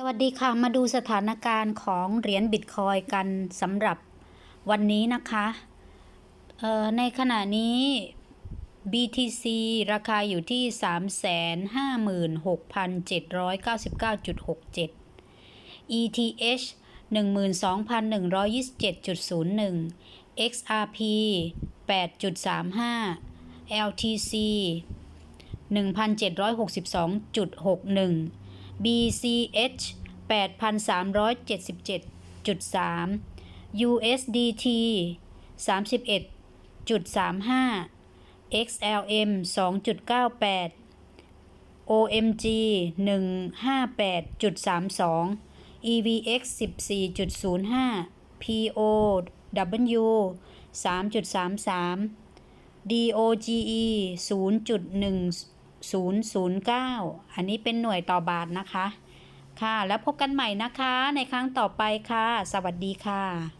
สวัสดีค่ะ มาดูสถานการณ์ของเหรียญบิตคอยกันสำหรับวันนี้นะคะในขณะนี้ BTC ราคาอยู่ที่ 356,799.67 ETH 12,127.01 XRP 8.35 LTC 1,762.61 BCH 8,377.3 USDT 31.35 XLM 2.98 OMG 158.32 EVX 14.05 POW 3.33 DOGE 009 อันนี้เป็นหน่วยต่อบาทนะคะ ค่ะ แล้วพบกันใหม่นะคะในครั้งต่อไปค่ะ สวัสดีค่ะ